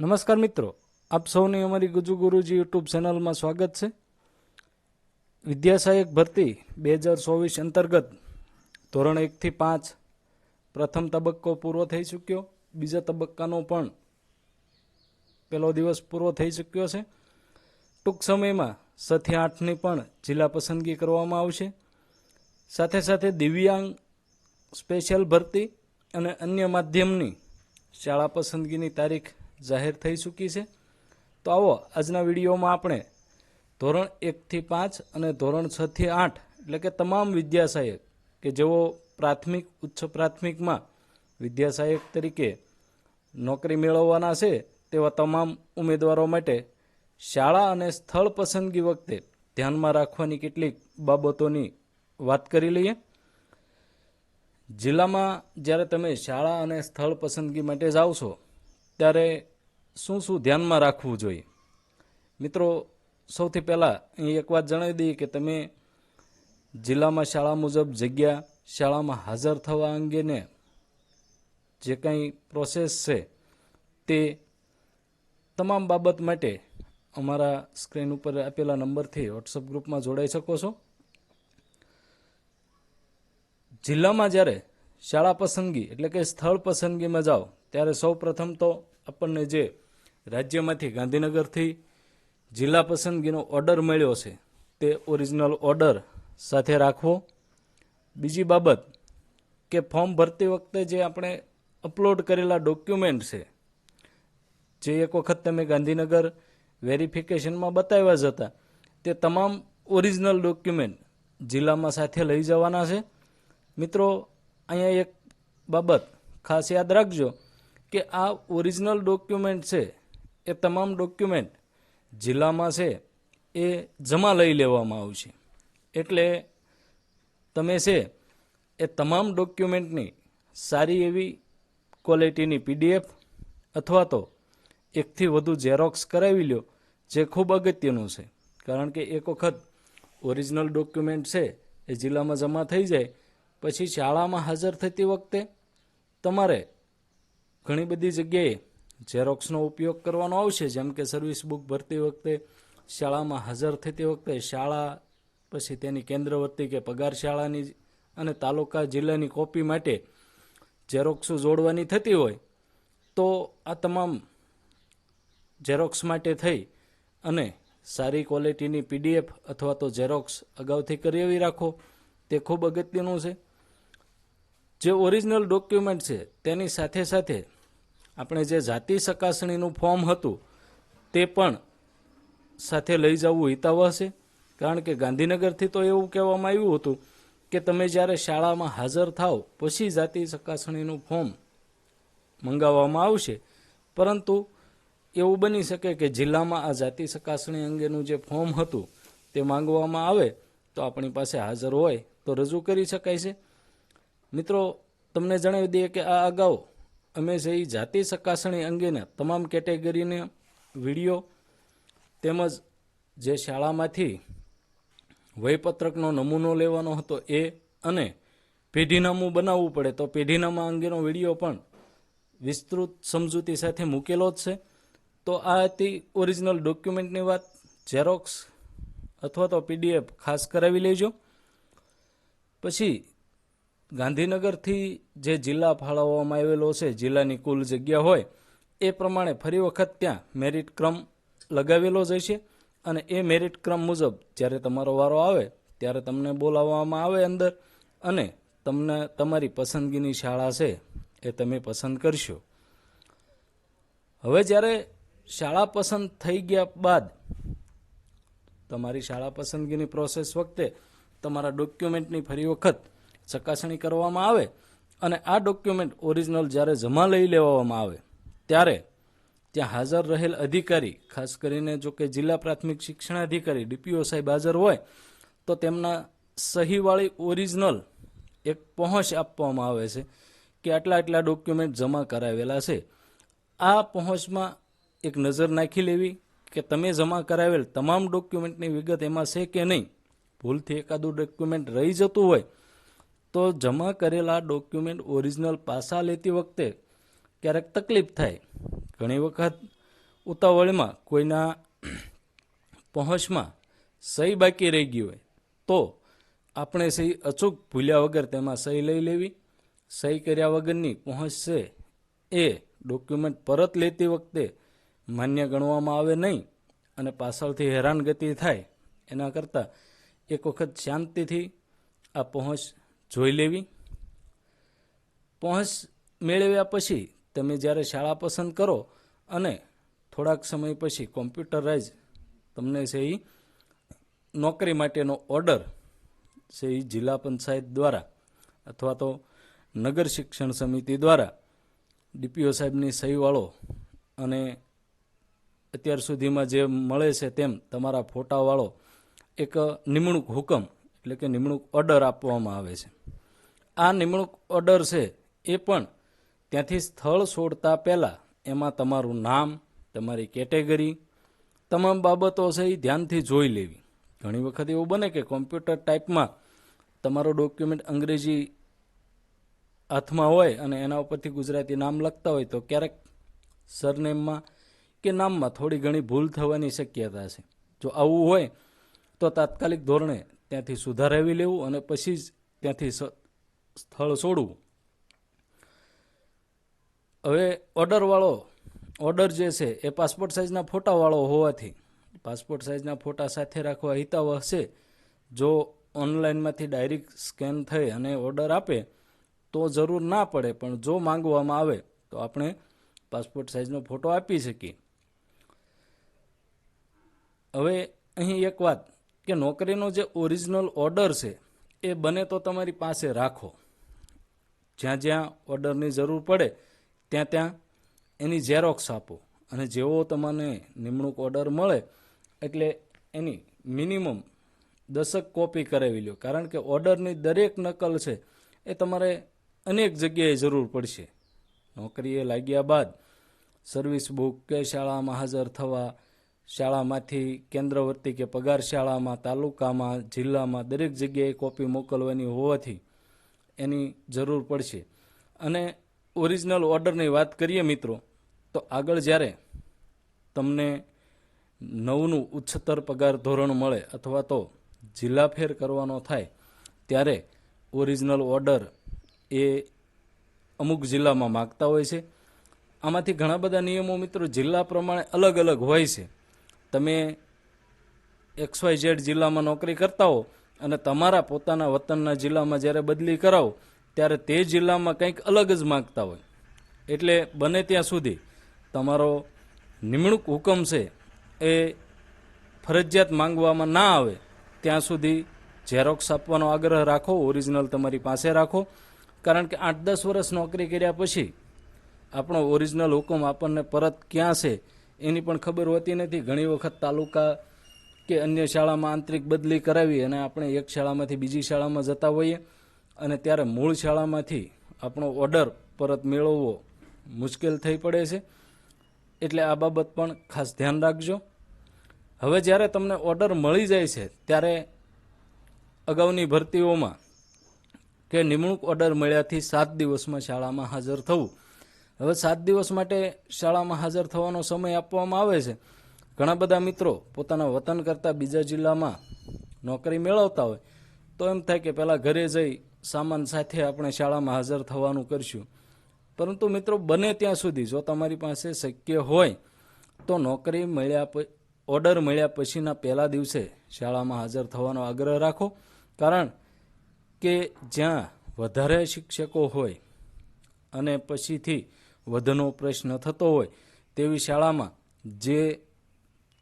નમસ્કાર મિત્રો, આપ સૌની અમારી ગુજુ ગુરુજી યુટ્યુબ ચેનલમાં સ્વાગત છે. વિદ્યાસહાયક ભરતી બે હજાર ચોવીસ અંતર્ગત ધોરણ એકથી પાંચ પ્રથમ તબક્કો પૂરો થઈ ચૂક્યો. બીજા તબક્કાનો પણ પહેલો દિવસ પૂરો થઈ ચૂક્યો છે. ટૂંક સમયમાં સથી આઠની પણ જિલ્લા પસંદગી કરવામાં આવશે. સાથે સાથે દિવ્યાંગ સ્પેશિયલ ભરતી અને અન્ય માધ્યમની શાળા પસંદગીની તારીખ જાહેર થઈ ચૂકી છે. તો આવો આજના વિડીયોમાં આપણે ધોરણ એકથી પાંચ અને ધોરણ છથી આઠ એટલે કે તમામ વિદ્યાસહાયક કે જેઓ પ્રાથમિક, ઉચ્ચ પ્રાથમિકમાં વિદ્યાસહાયક તરીકે નોકરી મેળવવાના છે તેવા તમામ ઉમેદવારો માટે શાળા અને સ્થળ પસંદગી વખતે ધ્યાનમાં રાખવાની કેટલીક બાબતોની વાત કરી લઈએ. જિલ્લામાં જ્યારે તમે શાળા અને સ્થળ પસંદગી માટે જાઓ છો, ત્યારે શું શું ધ્યાનમાં રાખવું જોઈએ? મિત્રો, સૌથી પહેલાં અહીં એક વાત જણાવી દઈએ કે તમે જિલ્લામાં શાળા મુજબ જગ્યા શાળામાં હાજર થવા અંગેને જે કંઈ પ્રોસેસ છે તે તમામ બાબત માટે અમારા સ્ક્રીન ઉપર આપેલા નંબરથી વોટ્સઅપ ગ્રુપમાં જોડાઈ શકો છો. જિલ્લામાં જ્યારે શાળા પસંદગી એટલે કે સ્થળ પસંદગીમાં જાઓ, ત્યારે સૌ પ્રથમ તો આપણને જે રાજ્યમાંથી ગાંધીનગરથી જિલ્લા પસંદગીનો ઓર્ડર મળ્યો છે. તે ઓરિજિનલ ઓર્ડર સાથે રાખવો. બીજી બાબત કે ફોર્મ ભરતી વખતે જે આપણે અપલોડ કરેલા ડોક્યુમેન્ટ છે, જે એક વખત તમે ગાંધીનગર વેરિફિકેશનમાં બતાવ્યા જ હતા, તે તમામ ઓરિજિનલ ડોક્યુમેન્ટ જિલ્લામાં સાથે લઈ જવાના છે. મિત્રો, અહીંયા એક બાબત ખાસ યાદ રાખજો કે આ ઓરિજિનલ ડોક્યુમેન્ટ છે એ તમામ ડોક્યુમેન્ટ જિલ્લામાં છે, એ જમા લઈ લેવામાં આવશે. એટલે તમે છે, એ તમામ ડોક્યુમેન્ટની સારી એવી ક્વોલિટીની પીડીએફ અથવા તો એકથી વધુ ઝેરોક્સ કરાવી લો જે ખૂબ અગત્યનું છે. કારણ કે એક વખત ઓરિજિનલ ડોક્યુમેન્ટ છે, એ જિલ્લામાં જમા થઈ જાય, પછી શાળામાં હાજર થતી વખતે તમારે ઘણી બધી જગ્યાએ ઝેરોક્સનો ઉપયોગ કરવાનો આવશે, જેમ કે સર્વિસ બુક ભરતી વખતે શાળામાં હાજર થતી વખતે શાળા, પછી તેની કેન્દ્રવર્તી કે પગાર શાળાની અને તાલુકા જિલ્લાની કોપી માટે ઝેરોક્સો જોડવાની થતી હોય, તો આ તમામ ઝેરોક્સ માટે થઈ અને સારી ક્વોલિટીની પીડીએફ અથવા તો ઝેરોક્સ અગાઉથી કરાવી રાખો. તે ખૂબ અગત્યનું છે. જે ઓરિજિનલ ડોક્યુમેન્ટ છે, તેની સાથે સાથે આપણે જે જાતિ ચકાસણીનું ફોર્મ હતું, તે પણ સાથે લઈ જવું હિતાવહ છે. કારણ કે ગાંધીનગરથી તો એવું કહેવામાં આવ્યું હતું કે તમે જ્યારે શાળામાં હાજર થાવ પછી જાતિ ચકાસણીનું ફોર્મ મંગાવવામાં આવશે. પરંતુ એવું બની શકે કે જિલ્લામાં આ જાતિ ચકાસણી અંગેનું જે ફોર્મ હતું, તે માંગવામાં આવે તો આપણી પાસે હાજર હોય તો રજૂ કરી શકાય છે. મિત્રો, તમને જણાવી દઈએ કે આ અગાઉ અમે છે જાતિ ચકાસણી અંગેના તમામ કેટેગરીને વીડિયો તેમજ જે શાળામાંથી વયપત્રકનો નમૂનો લેવાનો હતો એ અને પેઢીનામું બનાવવું પડે તો પેઢીનામા અંગેનો વીડિયો પણ વિસ્તૃત સમજૂતી સાથે મૂકેલો જ છે. તો આ હતી ઓરિજિનલ ડોક્યુમેન્ટની વાત. ઝેરોક્સ અથવા તો પીડીએફ ખાસ કરાવી લેજો. પછી ગાંધીનગરથી જે જિલ્લા ફાળવવામાં આવેલો છે, જિલ્લાની કુલ જગ્યા હોય, એ પ્રમાણે ફરી વખત ત્યાં મેરિટ ક્રમ લગાવેલો જ છે અને એ મેરિટ ક્રમ મુજબ જ્યારે તમારો વારો આવે, ત્યારે તમને બોલાવવામાં આવે અંદર અને તમને તમારી પસંદગીની શાળા છે એ તમે પસંદ કરશો. હવે જ્યારે શાળા પસંદ થઈ ગયા બાદ તમારી શાળા પસંદગીની પ્રોસેસ વખતે તમારા ડોક્યુમેન્ટની ફરી વખત ચકાસણી કરવામાં આવે અને આ ડોક્યુમેન્ટ ઓરિજિનલ જ્યારે જમા લઈ લેવામાં આવે, ત્યારે ત્યાં હાજર રહેલ અધિકારી, ખાસ કરીને જો કે જિલ્લા પ્રાથમિક શિક્ષણ અધિકારી ડીપીઓ સાહેબ હાજર હોય, તો તેમના સહીવાળી ઓરિજિનલ એક પહોંચ આપવામાં આવે છે કે આટલા આટલા ડોક્યુમેન્ટ જમા કરાવેલા છે. આ પહોંચમાં એક નજર નાખી લેવી કે તમે જમા કરાવેલ તમામ ડોક્યુમેન્ટની વિગત એમાં છે કે નહીં. ભૂલથી એકાદું ડોક્યુમેન્ટ રહી જતું હોય તો જમા કરેલા ડોક્યુમેન્ટ ઓરિજિનલ પાસા લેતી વખતે ક્યારેક તકલીફ થાય. ઘણી વખત ઉતાવળમાં કોઈના પહોંચમાં સહી બાકી રહી ગઈ હોય તો આપણે સહી અચૂક ભૂલ્યા વગર તેમાં સહી લઈ લેવી. સહી કર્યા વગરની પહોંચ છે એ ડોક્યુમેન્ટ પરત લેતી વખતે માન્ય ગણવામાં આવે નહીં અને પાછળથી હેરાનગતિ થાય. એના કરતાં એક વખત શાંતિથી આ પહોંચ જોઈ લેવી. પહોંચ મેળવ્યા પછી તમે જ્યારે શાળા પસંદ કરો અને થોડાક સમય પછી કોમ્પ્યુટરાઇઝ તમને છે એ નોકરી માટેનો ઓર્ડર છે એ જિલ્લા પંચાયત દ્વારા અથવા તો નગર શિક્ષણ સમિતિ દ્વારા ડીપીઓ સાહેબની સહીવાળો અને અત્યાર સુધીમાં જે મળે છે તેમ તમારા ફોટાવાળો એક નિમણૂક હુકમ એટલે કે નિમણૂક ઓર્ડર આપવામાં આવે છે. આ નિમણૂક ઓર્ડર છે, એ પણ ત્યાંથી સ્થળ છોડતા પહેલાં એમાં તમારું નામ, તમારી કેટેગરી, તમામ બાબતો છે એ ધ્યાનથી જોઈ લેવી. ઘણી વખત એવું બને કે કોમ્પ્યુટર ટાઈપમાં તમારો ડોક્યુમેન્ટ અંગ્રેજી હાથમાં હોય અને એના ઉપરથી ગુજરાતી નામ લખતા હોય તો ક્યારેક સરનેમમાં કે નામમાં થોડી ઘણી ભૂલ થવાની શક્યતા છે. જો આવું હોય તો તાત્કાલિક ધોરણે ત્યાંથી સુધારાવી લેવું અને પછી જ ત્યાંથી સ્થળ છોડવું. હવે ઓર્ડરવાળો ઓર્ડર જે છે, એ પાસપોર્ટ સાઇઝના ફોટાવાળો હોવાથી પાસપોર્ટ સાઇઝના ફોટા સાથે રાખવા હિતાવહ છે જો ઓનલાઈનમાંથી ડાયરેક્ટ સ્કેન થઈ અને ઓર્ડર આપે, તો જરૂર ના પડે, પણ જો માંગવામાં આવે, તો આપણે પાસપોર્ટ સાઇઝનો ફોટો આપી શકીએ. હવે અહીં એક વાત. કે નોકરીનો જે ઓરિજિનલ ઓર્ડર છે, એ બને તો તમારી પાસે રાખો. જ્યાં જ્યાં ઓર્ડરની જરૂર પડે, ત્યાં ત્યાં એની ઝેરોક્સ આપો. અને જેવો તમને નિમણૂક ઓર્ડર મળે, એટલે એની મિનિમમ દશક કોપી કરાવી લો કારણ કે ઓર્ડરની દરેક નકલ છે, એ તમારે અનેક જગ્યાએ જરૂર પડશે. નોકરીએ લાગ્યા બાદ સર્વિસ બુક કે શાળામાં હાજર થવા શાળામાંથી કેન્દ્રવર્તી કે પગાર શાળામાં, તાલુકામાં, જિલ્લામાં દરેક જગ્યાએ કોપી મોકલવાની હોવાથી એની જરૂર પડશે. અને ઓરિજિનલ ઓર્ડરની વાત કરીએ મિત્રો, તો આગળ જ્યારે તમને નવનું ઉચ્ચતર પગાર ધોરણ મળે અથવા તો જિલ્લા ફેર કરવાનો થાય, ત્યારે ઓરિજિનલ ઓર્ડર એ અમુક જિલ્લામાં માગતા હોય છે. આમાંથી ઘણા બધા નિયમો મિત્રો જિલ્લા પ્રમાણે અલગ અલગ હોય છે. તમે એક્સ વાય ઝેડ જિલ્લામાં નોકરી કરતા હો અને તમારા પોતાના વતનના જિલ્લામાં જ્યારે બદલી કરાવો, ત્યારે તે જિલ્લામાં કંઈક અલગ જ માગતા હોય. એટલે બને ત્યાં સુધી તમારો નિમણૂક હુકમ છે એ ફરજિયાત માંગવામાં ના આવે. ત્યાં સુધી ઝેરોક્સ આપવાનો આગ્રહ રાખો ઓરિજિનલ તમારી પાસે રાખો. કારણ કે આઠ દસ વર્ષ નોકરી કર્યા પછી આપણો ઓરિજિનલ હુકમ આપણને પરત ક્યાં છે એની પણ ખબર હોતી નથી. ઘણી વખત તાલુકા કે અન્ય શાળામાં આંતરિક બદલી કરાવી અને આપણે એક શાળામાંથી બીજી શાળામાં જતા હોઈએ અને ત્યારે મૂળ શાળામાંથી આપણો ઓર્ડર પરત મેળવવો મુશ્કેલ થઈ પડે છે. એટલે આ બાબત પણ ખાસ ધ્યાન રાખજો. હવે જ્યારે તમને ઓર્ડર મળી જાય છે, ત્યારે અગાઉની ભરતીઓમાં કે નિમણૂક ઓર્ડર મળ્યાથી સાત દિવસમાં શાળામાં હાજર થવું હવે સાત દિવસ માટે શાળામાં હાજર થવાનો સમય આપવામાં આવે છે. ઘણા બધા મિત્રો પોતાના વતન કરતાં બીજા જિલ્લામાં નોકરી મેળવતા હોય તો એમ થાય કે પહેલાં ઘરે જઈ સામાન સાથે આપણે શાળામાં હાજર થવાનું કરશું. પરંતુ મિત્રો બને ત્યાં સુધી જો તમારી પાસે શક્ય હોય તો નોકરી મળ્યા ઓર્ડર મળ્યા પછીના પહેલા દિવસે શાળામાં હાજર થવાનો આગ્રહ રાખો. કારણ કે જ્યાં વધારે શિક્ષકો હોય અને પછીથી વધનો પ્રશ્ન થતો હોય તેવી શાળામાં જે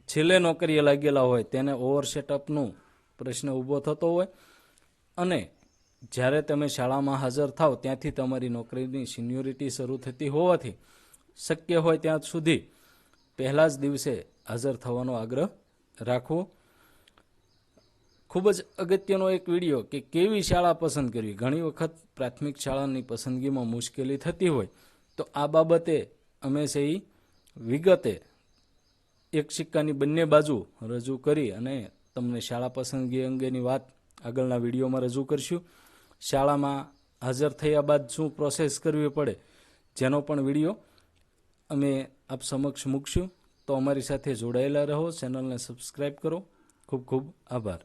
છેલ્લે નોકરીએ લાગેલા હોય તેને ઓવર સેટઅપનું પ્રશ્ન ઊભો થતો હોય. અને જ્યારે તમે શાળામાં હાજર થાવ ત્યાંથી તમારી નોકરીની સિન્યોરિટી શરૂ થતી હોવાથી શક્ય હોય ત્યાં સુધી પહેલા જ દિવસે હાજર થવાનો આગ્રહ રાખવો. ખૂબ જ અગત્યનો એક વીડિયો કે કેવી શાળા પસંદ કરવી? ઘણી વખત પ્રાથમિક શાળાની પસંદગીમાં મુશ્કેલી થતી હોય. તો આ બાબતે અમે સહી વિગતે એક સિક્કાની બંને બાજુ રજૂ કરી અને તમને શાળા પસંદગી અંગેની વાત આગળના વિડીયોમાં રજૂ કરશું. શાળામાં હાજર થયા બાદ શું પ્રોસેસ કરવી પડે જેનો પણ વીડિયો અમે આપ સમક્ષ મૂકશું. તો અમારી સાથે જોડાયેલા રહો. ચેનલને સબસ્ક્રાઈબ કરો. ખૂબ ખૂબ આભાર.